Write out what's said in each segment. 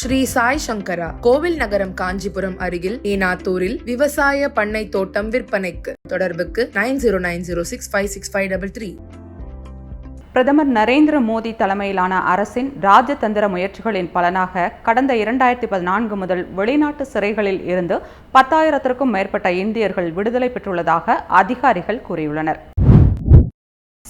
ஸ்ரீ சாய் சங்கரா கோவில் நகரம் காஞ்சிபுரம் அருகில் ஈனாத்தூரில் விவசாய பண்ணை தோட்டம் விற்பனைக்கு. தொடர்புக்கு nine zero nine zero six five six five double three. பிரதமர் நரேந்திர மோடி தலைமையிலான அரசின் ராஜதந்திர முயற்சிகளின் பலனாக கடந்த இரண்டாயிரத்தி பதினான்கு முதல் வெளிநாட்டு சிறைகளில் இருந்து பத்தாயிரத்திற்கும் மேற்பட்ட இந்தியர்கள் விடுதலை பெற்றுள்ளதாக அதிகாரிகள் கூறியுள்ளனர்.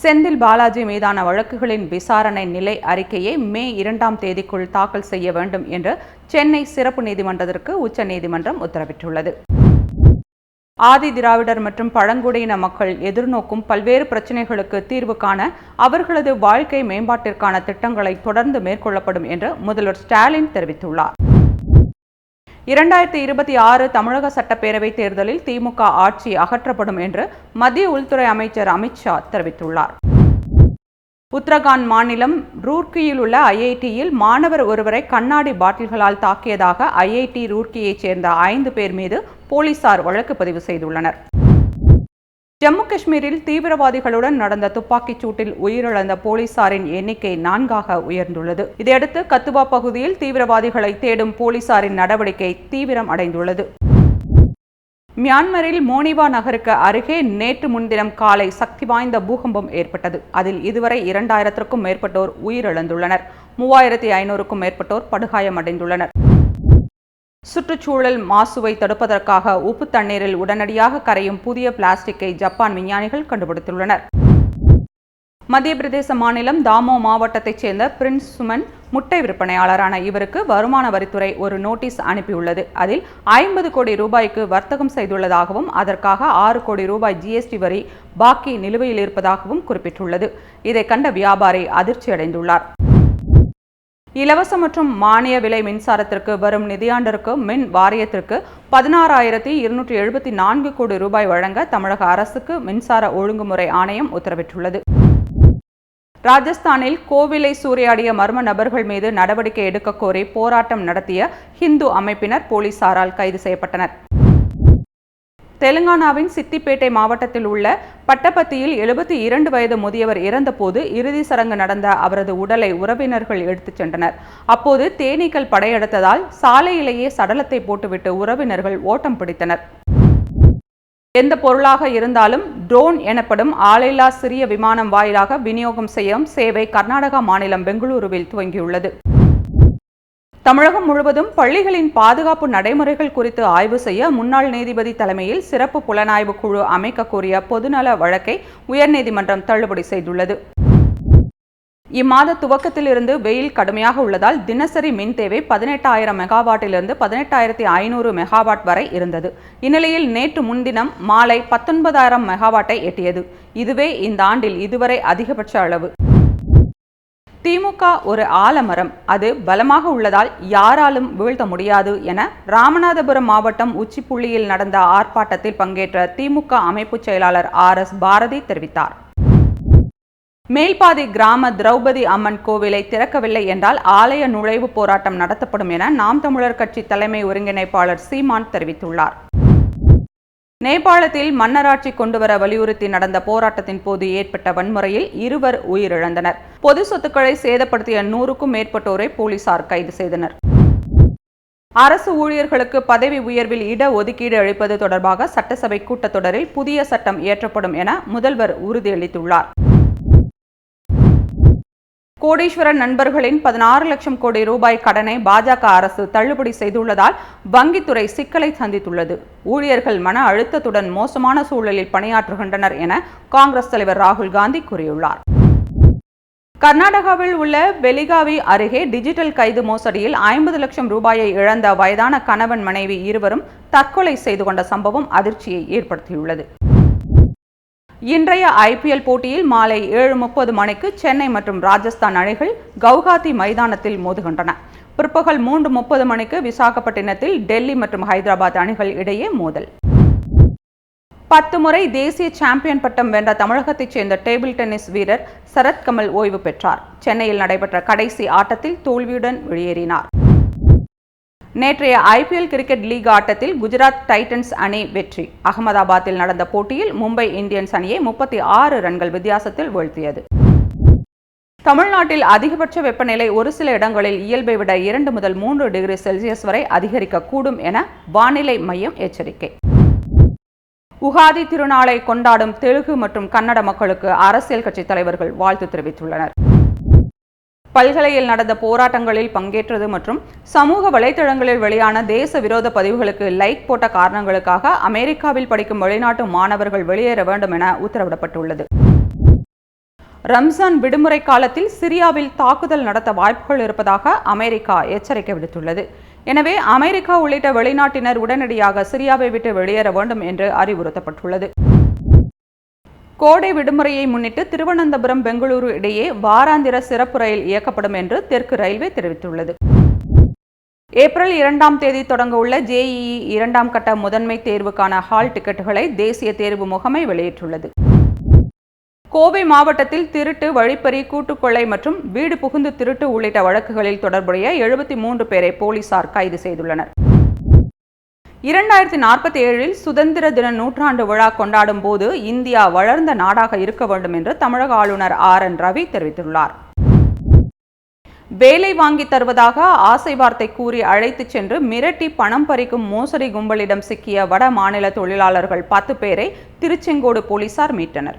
செந்தில் பாலாஜி மீதான வழக்குகளின் விசாரணை நிலை அறிக்கையை மே இரண்டாம் தேதிக்குள் தாக்கல் செய்ய வேண்டும் என்று சென்னை சிறப்பு நீதிமன்றத்திற்கு உச்சநீதிமன்றம் உத்தரவிட்டுள்ளது. ஆதி திராவிடர் மற்றும் பழங்குடியின மக்கள் எதிர்நோக்கும் பல்வேறு பிரச்சினைகளுக்கு தீர்வு காண அவர்களது வாழ்க்கை மேம்பாட்டிற்கான திட்டங்களை தொடர்ந்து மேற்கொள்ளப்படும் என்று முதல்வர் ஸ்டாலின் தெரிவித்துள்ளார். இரண்டாயிரத்தி இருபத்தி ஆறு தமிழக சட்டப்பேரவைத் தேர்தலில் திமுக ஆட்சி அகற்றப்படும் என்று மத்திய உள்துறை அமைச்சர் அமித்ஷா தெரிவித்துள்ளார். உத்தரகாண்ட் மாநிலம் ரூர்க்கியில் உள்ள ஐஐடியில் மாணவர் ஒருவரை கண்ணாடி பாட்டில்களால் தாக்கியதாக ஐஐடி ரூர்க்கியைச் சேர்ந்த ஐந்து பேர் மீது போலீசார் வழக்கு பதிவு செய்துள்ளனர். ஜம்மு காஷ்மீரில் தீவிரவாதிகளுடன் நடந்த துப்பாக்கிச் சூட்டில் உயிரிழந்த போலீசாரின் எண்ணிக்கை நான்காக உயர்ந்துள்ளது. இதையடுத்து கத்துவா பகுதியில் தீவிரவாதிகளை தேடும் போலீசாரின் நடவடிக்கை தீவிரம் அடைந்துள்ளது. மியான்மரில் மோனிவா நகருக்கு அருகே நேற்று முன்தினம் காலை சக்தி வாய்ந்த பூகம்பம் ஏற்பட்டது. அதில் இதுவரை இரண்டாயிரத்திற்கும் மேற்பட்டோர் உயிரிழந்துள்ளனர். மூவாயிரத்தி ஐநூறுக்கும் மேற்பட்டோர் படுகாயமடைந்துள்ளனர். சுற்றுச்சூழல் மாசுவை தடுப்பதற்காக உப்பு தண்ணீரில் உடனடியாக கரையும் புதிய பிளாஸ்டிக்கை ஜப்பான் விஞ்ஞானிகள் கண்டுபிடித்துள்ளனர். மத்திய பிரதேச மாநிலம் தாமோ மாவட்டத்தைச் சேர்ந்த பிரின்ஸ் சுமன் முட்டை விற்பனையாளரான இவருக்கு வருமான வரித்துறை ஒரு நோட்டீஸ் அனுப்பியுள்ளது. அதில் ஐம்பது கோடி ரூபாய்க்கு வர்த்தகம் செய்துள்ளதாகவும் அதற்காக ஆறு கோடி ரூபாய் ஜிஎஸ்டி வரி பாக்கி நிலுவையில் இருப்பதாகவும் குறிப்பிட்டுள்ளது. இதை கண்ட வியாபாரி அதிர்ச்சியடைந்துள்ளார். இலவச மற்றும் மானிய விலை மின்சாரத்திற்கு வரும் நிதியாண்டிற்கு மின் வாரியத்திற்கு பதினாறாயிரத்தி இருநூற்றி எழுபத்தி நான்கு கோடி ரூபாய் வழங்க தமிழக அரசுக்கு மின்சார ஒழுங்குமுறை ஆணையம் உத்தரவிட்டுள்ளது. ராஜஸ்தானில் கோவிலை சூறையாடிய மர்ம நபர்கள் மீது நடவடிக்கை எடுக்க கோரி போராட்டம் நடத்திய ஹிந்து அமைப்பினர் போலீசாரால் கைது செய்யப்பட்டனர். தெலுங்கானாவின் சித்திப்பேட்டை மாவட்டத்தில் உள்ள பட்டப்பத்தியில் எழுபத்தி இரண்டு வயது முதியவர் இறந்தபோது இறுதி சடங்கு நடந்த அவரது உடலை உறவினர்கள் எடுத்துச் சென்றனர். அப்போது தேனீக்கள் படையெடுத்ததால் சாலையிலேயே சடலத்தை போட்டுவிட்டு உறவினர்கள் ஓட்டம் பிடித்தனர். எந்த பொருளாக இருந்தாலும் ட்ரோன் எனப்படும் ஆளில்லா சிறிய விமானம் வாயிலாக விநியோகம் செய்யும் சேவை கர்நாடகா மாநிலம் பெங்களூருவில் துவங்கியுள்ளது. தமிழகம் முழுவதும் பள்ளிகளின் பாதுகாப்பு நடைமுறைகள் குறித்து ஆய்வு செய்ய முன்னாள் நீதிபதி தலைமையில் சிறப்பு புலனாய்வு குழு அமைக்க கோரிய பொதுநல வழக்கை உயர்நீதிமன்றம் தள்ளுபடி செய்துள்ளது. இம்மாத துவக்கத்திலிருந்து வெயில் கடுமையாக உள்ளதால் தினசரி மின் தேவை பதினெட்டாயிரம் மெகாவாட்டிலிருந்து பதினெட்டாயிரத்தி ஐநூறு மெகாவாட் வரை இருந்தது. இந்நிலையில் நேற்று முன்தினம் மாலை பத்தொன்பதாயிரம் மெகாவாட்டை எட்டியது. இதுவே இந்த ஆண்டில் இதுவரை அதிகபட்ச அளவு. திமுக ஒரு ஆலமரம். அது பலமாக உள்ளதால் யாராலும் வீழ்த்த முடியாது என ராமநாதபுரம் மாவட்டம் உச்சிப்புள்ளியில் நடந்த ஆர்ப்பாட்டத்தில் பங்கேற்ற திமுக அமைப்பு செயலாளர் ஆர். எஸ். பாரதி தெரிவித்தார். மேல்பாதி கிராம திரௌபதி அம்மன் கோவிலை திறக்கவில்லை என்றால் ஆலய நுழைவு போராட்டம் நடத்தப்படும் என நாம் தமிழர் கட்சி தலைமை ஒருங்கிணைப்பாளர் சீமான் தெரிவித்துள்ளார். நேபாளத்தில் மன்னராட்சி கொண்டுவர வலியுறுத்தி நடந்த போராட்டத்தின் போது ஏற்பட்ட வன்முறையில் இருவர் உயிரிழந்தனர். பொது சொத்துக்களை சேதப்படுத்திய நூறுக்கும் மேற்பட்டோரை போலீசார் கைது செய்தனர். அரசு ஊழியர்களுக்கு பதவி உயர்வில் இட ஒதுக்கீடு அளிப்பது தொடர்பாக சட்டசபை கூட்டத்தொடரில் புதிய சட்டம் இயற்றப்படும் என முதல்வர் உறுதியளித்துள்ளார். கோடீஸ்வரன் நண்பர்களின் பதினாறு லட்சம் கோடி ரூபாய் கடனை பாஜக அரசு தள்ளுபடி செய்துள்ளதால் வங்கித்துறை சிக்கலை சந்தித்துள்ளது. ஊழியர்கள் மன அழுத்தத்துடன் மோசமான சூழலில் பணியாற்றுகின்றனர் என காங்கிரஸ் தலைவர் ராகுல் காந்தி கூறியுள்ளார். கர்நாடகாவில் உள்ள பெலிகாவி அருகே டிஜிட்டல் கைது மோசடியில் ஐம்பது லட்சம் ரூபாயை இழந்த வயதான கணவன் மனைவி இருவரும் தற்கொலை செய்து கொண்ட சம்பவம் அதிர்ச்சியை ஏற்படுத்தியுள்ளது. இன்றைய ஐபிஎல் போட்டியில் மாலை ஏழு முப்பது மணிக்கு சென்னை மற்றும் ராஜஸ்தான் அணிகள் கவுகாத்தி மைதானத்தில் மோதுகின்றன. பிற்பகல் மூன்று முப்பது மணிக்கு விசாகப்பட்டினத்தில் டெல்லி மற்றும் ஹைதராபாத் அணிகள் இடையே மோதல். பத்து முறை தேசிய சாம்பியன் பட்டம் வென்ற தமிழகத்தைச் சேர்ந்த டேபிள் டென்னிஸ் வீரர் சரத்கமல் ஓய்வு பெற்றார். சென்னையில் நடைபெற்ற கடைசி ஆட்டத்தில் தோல்வியுடன் வெளியேறினார். நேற்றைய ஐபிஎல் கிரிக்கெட் லீக் ஆட்டத்தில் குஜராத் டைட்டன்ஸ் அணி வெற்றி. அகமதாபாத்தில் நடந்த போட்டியில் மும்பை இந்தியன்ஸ் அணியை முப்பத்தி ஆறு ரன்கள் வித்தியாசத்தில் வீழ்த்தியது. தமிழ்நாட்டில் அதிகபட்ச வெப்பநிலை ஒரு சில இடங்களில் இயல்பை விட இரண்டு முதல் மூன்று டிகிரி செல்சியஸ் வரை அதிகரிக்கக்கூடும் என வானிலை மையம் எச்சரிக்கை. உகாதி திருநாளை கொண்டாடும் தெலுங்கு மற்றும் கன்னட மக்களுக்கு அரசியல் கட்சி தலைவர்கள் வாழ்த்து தெரிவித்துள்ளனர். பல்கலையில் நடந்த போராட்டங்களில் பங்கேற்றது மற்றும் சமூக வலைதளங்களில் வெளியான தேச விரோத பதிவுகளுக்கு லைக் போட்ட காரணங்களுக்காக அமெரிக்காவில் படிக்கும் வெளிநாட்டு மாணவர்கள் வெளியேற வேண்டும் என உத்தரவிடப்பட்டுள்ளது. ரம்சான் விடுமுறை காலத்தில் சிரியாவில் தாக்குதல் நடத்த வாய்ப்புகள் இருப்பதாக அமெரிக்கா எச்சரிக்கை விடுத்துள்ளது. எனவே அமெரிக்கா உள்ளிட்ட வெளிநாட்டினர் உடனடியாக சிரியாவை விட்டு வெளியேற வேண்டும் என்று அறிவுறுத்தப்பட்டுள்ளது. கோடை விடுமுறையை முன்னிட்டு திருவனந்தபுரம் பெங்களூரு இடையே வாராந்திர சிறப்பு ரயில் இயக்கப்படும் என்று தெற்கு ரயில்வே தெரிவித்துள்ளது. ஏப்ரல் இரண்டாம் தேதி தொடங்க உள்ள ஜேஇஇ இரண்டாம் கட்ட முதன்மை தேர்வுக்கான ஹால் டிக்கெட்டுகளை தேசிய தேர்வு முகமை வெளியிட்டுள்ளது. கோவை மாவட்டத்தில் திருட்டு வழிப்பறி கூட்டுக்கொள்ளை மற்றும் வீடு புகுந்து திருட்டு உள்ளிட்ட வழக்குகளில் தொடர்புடைய எழுபத்தி மூன்று பேரை போலீசார் கைது செய்துள்ளனர். இரண்டாயிரத்தி நாற்பத்தி ஏழில் சுதந்திர தின நூற்றாண்டு விழா கொண்டாடும் போது இந்தியா வளர்ந்த நாடாக இருக்க வேண்டும் என்று தமிழக ஆளுநர் ஆர் என் ரவி தெரிவித்துள்ளார். வேலை வாங்கி தருவதாக ஆசை வார்த்தை கூறி அழைத்துச் சென்று மிரட்டி பணம் பறிக்கும் மோசடி கும்பலிடம் சிக்கிய வட மாநில தொழிலாளர்கள் பத்து பேரை திருச்செங்கோடு போலீசார் மீட்டனர்.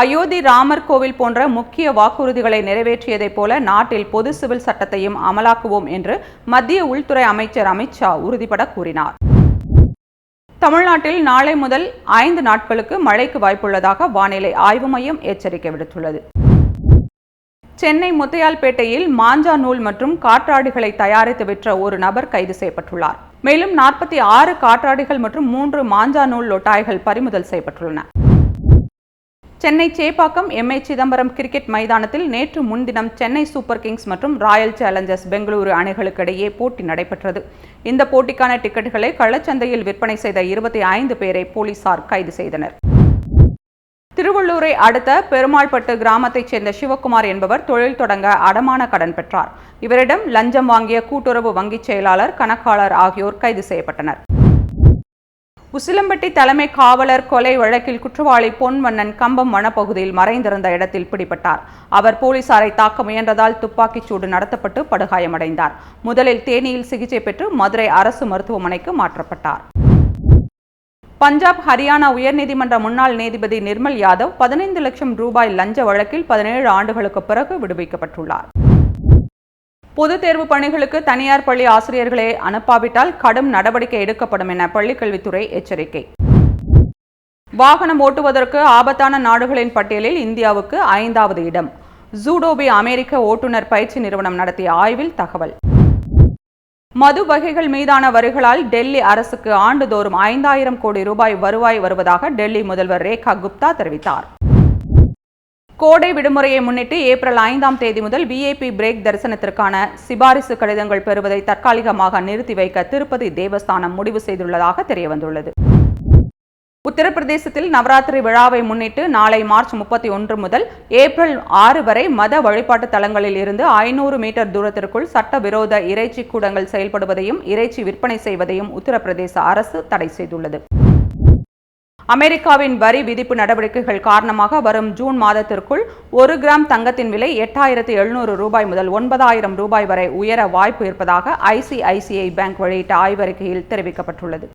அயோத்தி ராமர் கோவில் போன்ற முக்கிய வாக்குறுதிகளை நிறைவேற்றியதைப் போல நாட்டில் பொது சிவில் சட்டத்தையும் அமலாக்குவோம் என்று மத்திய உள்துறை அமைச்சர் அமித்ஷா உறுதிபட கூறினார். தமிழ்நாட்டில் நாளை முதல் ஐந்து நாட்களுக்கு மழைக்கு வாய்ப்புள்ளதாக வானிலை ஆய்வு மையம் எச்சரிக்கை விடுத்துள்ளது. சென்னை முத்தையால்பேட்டையில் மாஞ்சா நூல் மற்றும் காற்றாடிகளை தயாரித்து விற்ற ஒரு நபர் கைது செய்யப்பட்டுள்ளார். மேலும் நாற்பத்தி ஆறு காற்றாடிகள் மற்றும் மூன்று மாஞ்சா நூல் லொட்டாய்கள் பறிமுதல் செய்யப்பட்டுள்ளன. சென்னை சேப்பாக்கம் எம்ஏ சிதம்பரம் கிரிக்கெட் மைதானத்தில் நேற்று முன்தினம் சென்னை சூப்பர் கிங்ஸ் மற்றும் ராயல் சேலஞ்சர்ஸ் பெங்களூரு அணிகளுக்கிடையே போட்டி நடைபெற்றது. இந்த போட்டிக்கான டிக்கெட்டுகளை கள்ளச்சந்தையில் விற்பனை செய்த இருபத்தி ஐந்து பேரை போலீசார் கைது செய்தனர். திருவள்ளூரை அடுத்த பெருமாள்பட்டு கிராமத்தைச் சேர்ந்த சிவகுமார் என்பவர் தொழில் தொடங்க அடமான கடன் பெற்றார். இவரிடம் லஞ்சம் வாங்கிய கூட்டுறவு வங்கிச் செயலாளர் கணக்காளர் ஆகியோர் கைது செய்யப்பட்டனர். உசிலம்பட்டி தலைமை காவலர் கொலை வழக்கில் குற்றவாளி பொன்வண்ணன் கம்பம் வனப்பகுதியில் மறைந்திருந்த இடத்தில் பிடிபட்டார். அவர் போலீசாரை தாக்க முயன்றதால் துப்பாக்கிச் சூடு நடத்தப்பட்டு படுகாயமடைந்தார். முதலில் தேனியில் சிகிச்சை பெற்று மதுரை அரசு மருத்துவமனைக்கு மாற்றப்பட்டார். பஞ்சாப் ஹரியானா உயர்நீதிமன்ற முன்னாள் நீதிபதி நிர்மல் யாதவ் பதினைந்து லட்சம் ரூபாய் லஞ்ச வழக்கில் பதினேழு ஆண்டுகளுக்கு பிறகு விடுவிக்கப்பட்டுள்ளார். பொதுத் தேர்வு பணிகளுக்கு தனியார் பள்ளி ஆசிரியர்களை அனுப்பாவிட்டால் கடும் நடவடிக்கை எடுக்கப்படும் என பள்ளிக்கல்வித்துறை எச்சரிக்கை. வாகனம் ஓட்டுவதற்கு ஆபத்தான நாடுகளின் பட்டியலில் இந்தியாவுக்கு ஐந்தாவது இடம். ஜூடோபி அமெரிக்க ஓட்டுநர் பயிற்சி நிறுவனம் நடத்திய ஆய்வில் தகவல். மது வகைகள் மீதான வரிகளால் டெல்லி அரசுக்கு ஆண்டுதோறும் ஐந்தாயிரம் கோடி ரூபாய் வருவாய் வருவதாக டெல்லி முதல்வர் ரேகா குப்தா தெரிவித்தார். கோடை விடுமுறையை முன்னிட்டு ஏப்ரல் ஐந்தாம் தேதி முதல் விஐபி பிரேக் தரிசனத்திற்கான சிபாரிசு கடிதங்கள் பெறுவதை தற்காலிகமாக நிறுத்தி வைக்க திருப்பதி தேவஸ்தானம் முடிவு செய்துள்ளதாக தெரியவந்துள்ளது. உத்தரப்பிரதேசத்தில் நவராத்திரி விழாவை முன்னிட்டு நாளை மார்ச் முப்பத்தி ஒன்று முதல் ஏப்ரல் ஆறு வரை மத வழிபாட்டு தலங்களில் இருந்து ஐநூறு மீட்டர் தூரத்திற்குள் சட்டவிரோத இறைச்சி கூடங்கள் செயல்படுவதையும் இறைச்சி விற்பனை செய்வதையும் உத்தரப்பிரதேச அரசு தடை செய்துள்ளது. அமெரிக்காவின் வரி விதிப்பு நடவடிக்கைகள் காரணமாக வரும் ஜூன் மாதத்திற்குள் ஒரு கிராம் தங்கத்தின் விலை எட்டாயிரத்து எழுநூறு ரூபாய் முதல் ஒன்பதாயிரம் ரூபாய் வரை உயர வாய்ப்பு இருப்பதாக ஐசிஐசிஐ பேங்க் வெளியிட்ட ஆய்வறிக்கையில் தெரிவிக்கப்பட்டுள்ளது.